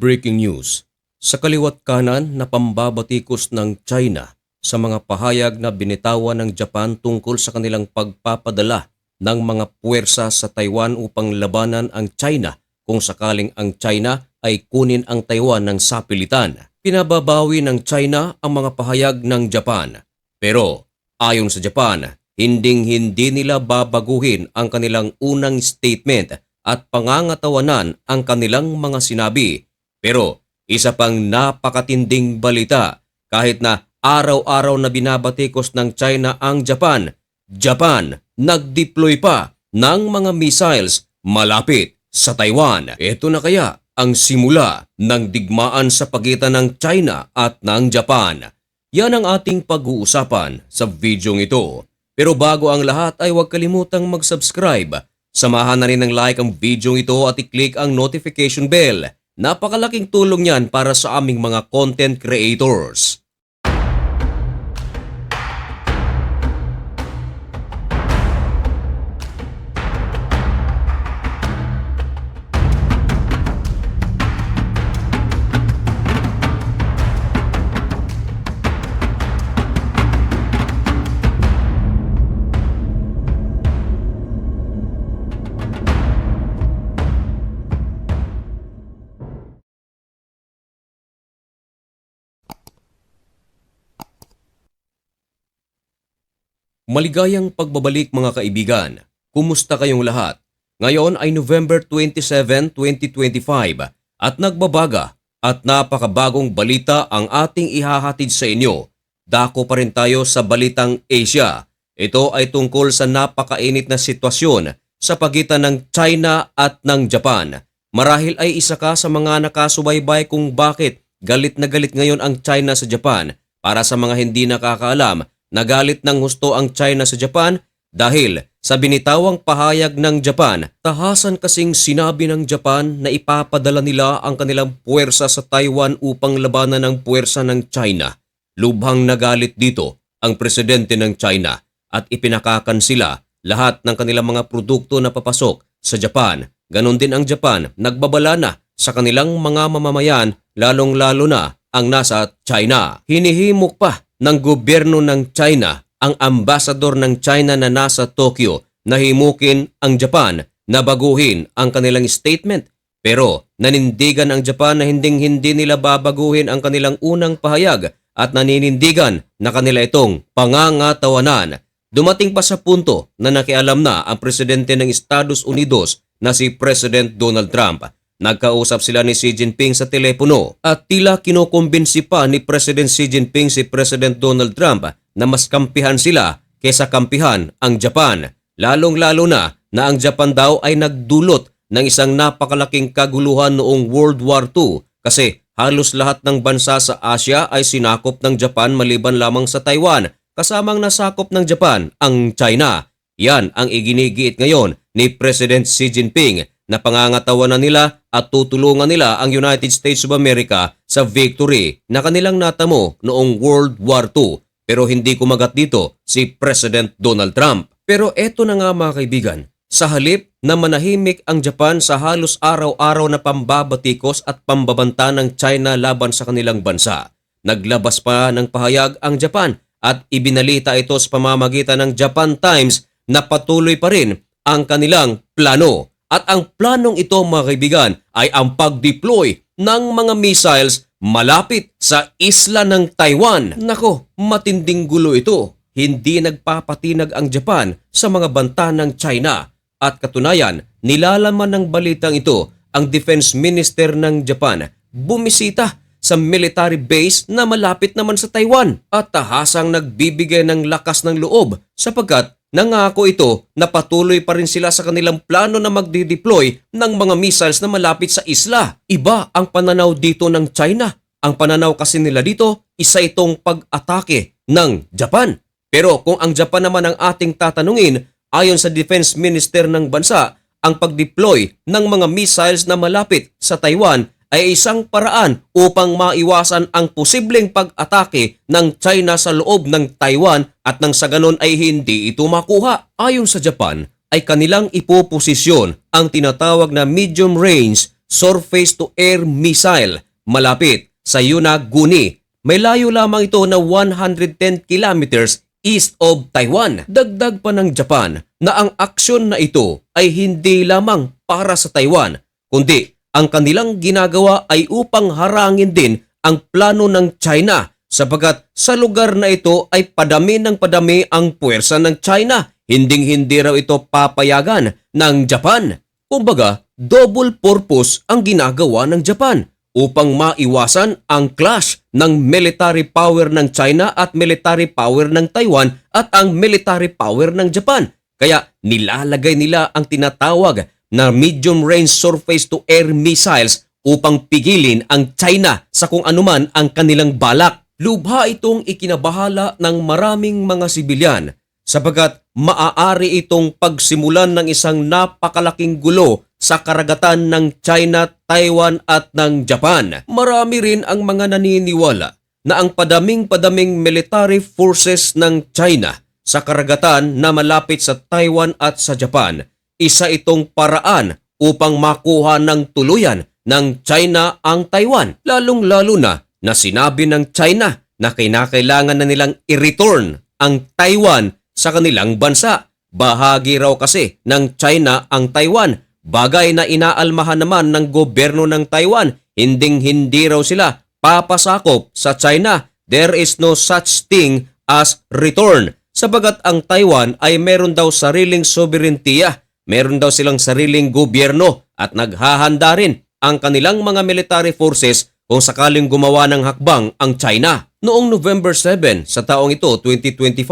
Breaking news. Sa kaliwat kanan na pambabatikos ng China sa mga pahayag na binitawan ng Japan tungkol sa kanilang pagpapadala ng mga puwersa sa Taiwan upang labanan ang China kung sakaling ang China ay kunin ang Taiwan ng sapilitan. Pinababawi ng China ang mga pahayag ng Japan. Pero ayon sa Japan, hinding hindi nila babaguhin ang kanilang unang statement at pangangatawanan ang kanilang mga sinabi. Pero isa pang napakatinding balita kahit na araw-araw na binabatikos ng China ang Japan, Japan nag-deploy pa ng mga missiles malapit sa Taiwan. Ito na kaya ang simula ng digmaan sa pagitan ng China at ng Japan. Yan ang ating pag-uusapan sa videong ito. Pero bago ang lahat ay huwag kalimutang mag-subscribe. Samahan na rin ng like ang videong ito at i-click ang notification bell. Napakalaking tulong yan para sa aming mga content creators. Maligayang pagbabalik mga kaibigan. Kumusta kayong lahat? Ngayon ay November 27, 2025 at nagbabaga at napakabagong balita ang ating ihahatid sa inyo. Dako pa rin tayo sa balitang Asia. Ito ay tungkol sa napakainit na sitwasyon sa pagitan ng China at ng Japan. Marahil ay isa ka sa mga nakasubaybay kung bakit galit na galit ngayon ang China sa Japan. Para sa mga hindi nakakaalam, Nagalit ng husto ang China sa Japan dahil sa binitawang pahayag ng Japan, tahasan kasing sinabi ng Japan na ipapadala nila ang kanilang puwersa sa Taiwan upang labanan ang puwersa ng China. Lubhang nagalit dito ang presidente ng China at ipinakakan sila lahat ng kanilang mga produkto na papasok sa Japan. Ganon din ang Japan, nagbabala na sa kanilang mga mamamayan lalong-lalo na ang nasa China. Hinihimok pa ng gobyerno ng China ang ambasador ng China na nasa Tokyo na himukin ang Japan na baguhin ang kanilang statement. Pero nanindigan ang Japan na hinding hindi nila babaguhin ang kanilang unang pahayag at naninindigan na kanila itong pangangatawanan. Dumating pa sa punto na nakialam na ang presidente ng Estados Unidos na si President Donald Trump Nagkausap sila ni Xi Jinping sa telepono at tila kinukumbinsi pa ni President Xi Jinping si President Donald Trump na mas kampihan sila kesa kampihan ang Japan. Lalong-lalo na na ang Japan daw ay nagdulot ng isang napakalaking kaguluhan noong World War II kasi halos lahat ng bansa sa Asia ay sinakop ng Japan maliban lamang sa Taiwan kasamang nasakop ng Japan ang China. Yan ang iginigiit ngayon ni President Xi Jinping na pangangatawanan nila at tutulungan nila ang United States of America sa victory na kanilang natamo noong World War II. Pero hindi kumagat dito si President Donald Trump. Pero eto na nga mga kaibigan, sa halip na manahimik ang Japan sa halos araw-araw na pambabatikos at pambabanta ng China laban sa kanilang bansa, naglabas pa ng pahayag ang Japan at ibinalita ito sa pamamagitan ng Japan Times na patuloy pa rin ang kanilang plano at ang planong ito mga kaibigan ay ang pag-deploy ng mga missiles malapit sa isla ng Taiwan. Nako, matinding gulo ito. Hindi nagpapatinag ang Japan sa mga banta ng China. At katunayan, nilalaman ng balitang ito ang Defense Minister ng Japan bumisita sa military base na malapit naman sa Taiwan at tahasang nagbibigay ng lakas ng loob sapagkat Nangako ito na patuloy pa rin sila sa kanilang plano na magdi-deploy ng mga missiles na malapit sa isla. Iba ang pananaw dito ng China. Ang pananaw kasi nila dito, isa itong pag-atake ng Japan. Pero kung ang Japan naman ang ating tatanungin, ayon sa Defense Minister ng bansa, ang pag-deploy ng mga missiles na malapit sa Taiwan ay isang paraan upang maiwasan ang posibleng pag-atake ng China sa loob ng Taiwan at nang sa ganon ay hindi ito makuha. Ayon sa Japan, ay kanilang ipoposisyon ang tinatawag na medium range surface-to-air missile malapit sa Yunaguni. May layo lamang ito na 110 kilometers east of Taiwan. Dagdag pa ng Japan na ang aksyon na ito ay hindi lamang para sa Taiwan, kundi ang kanilang ginagawa ay upang harangin din ang plano ng China sapagat sa lugar na ito ay padami ng padami ang puwersa ng China. Hinding-hindi raw ito papayagan ng Japan. Kumbaga, double purpose ang ginagawa ng Japan upang maiwasan ang clash ng military power ng China at military power ng Taiwan at ang military power ng Japan. Kaya nilalagay nila ang tinatawag na medium-range surface-to-air missiles upang pigilin ang China sa kung anuman ang kanilang balak. Lubha itong ikinabahala ng maraming mga sibilyan sapagat maaari itong pagsimulan ng isang napakalaking gulo sa karagatan ng China, Taiwan at ng Japan. Marami rin ang mga naniniwala na ang padaming-padaming military forces ng China sa karagatan na malapit sa Taiwan at sa Japan, isa itong paraan upang makuha ng tuluyan ng China ang Taiwan. Lalong-lalo na na sinabi ng China na kinakailangan na nilang i-return ang Taiwan sa kanilang bansa. Bahagi raw kasi ng China ang Taiwan, bagay na inaalmahan naman ng gobyerno ng Taiwan. Hinding-hindi raw sila papasakop sa China. There is no such thing as return. Sabagat ang Taiwan ay meron daw sariling soberentiya, meron daw silang sariling gobyerno at naghahanda rin ang kanilang mga military forces kung sakaling gumawa ng hakbang ang China. Noong November 7 sa taong ito 2025,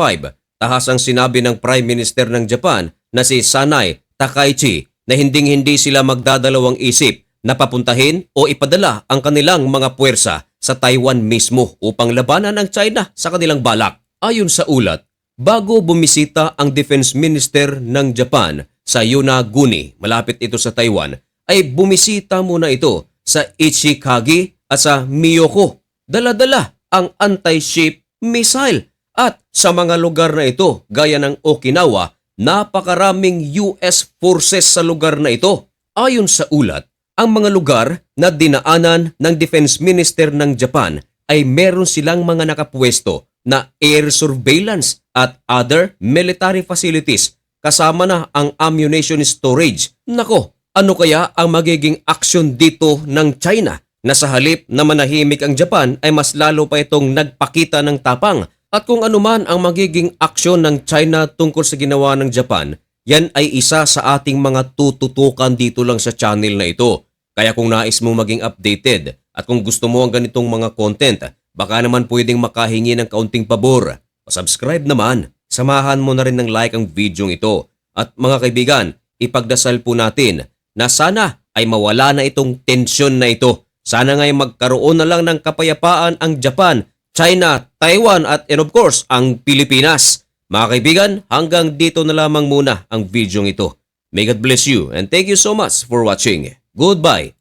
tahas ang sinabi ng Prime Minister ng Japan na si Sanai Takaichi na hinding-hindi sila magdadalawang isip na papuntahin o ipadala ang kanilang mga puwersa sa Taiwan mismo upang labanan ang China sa kanilang balak. Ayon sa ulat, bago bumisita ang Defense Minister ng Japan sa Yonaguni, malapit ito sa Taiwan, ay bumisita muna ito sa Ichikagi at sa Miyoko. Dala-dala ang anti-ship missile at sa mga lugar na ito gaya ng Okinawa, napakaraming US forces sa lugar na ito. Ayon sa ulat, ang mga lugar na dinaanan ng Defense Minister ng Japan ay meron silang mga nakapwesto na air surveillance at other military facilities kasama na ang ammunition storage. Nako, ano kaya ang magiging aksyon dito ng China na sa halip na manahimik ang Japan ay mas lalo pa itong nagpakita ng tapang at kung anuman ang magiging aksyon ng China tungkol sa ginawa ng Japan, yan ay isa sa ating mga tututukan dito lang sa channel na ito. Kaya kung nais mo maging updated at kung gusto mo ang ganitong mga content, baka naman pwedeng makahingi ng kaunting pabor. Subscribe naman, samahan mo na rin ng like ang video ito. At mga kaibigan, ipagdasal po natin na sana ay mawala na itong tensyon na ito. Sana ngay magkaroon na lang ng kapayapaan ang Japan, China, Taiwan at and of course ang Pilipinas. Mga kaibigan, hanggang dito na lamang muna ang video ito. May God bless you and thank you so much for watching. Goodbye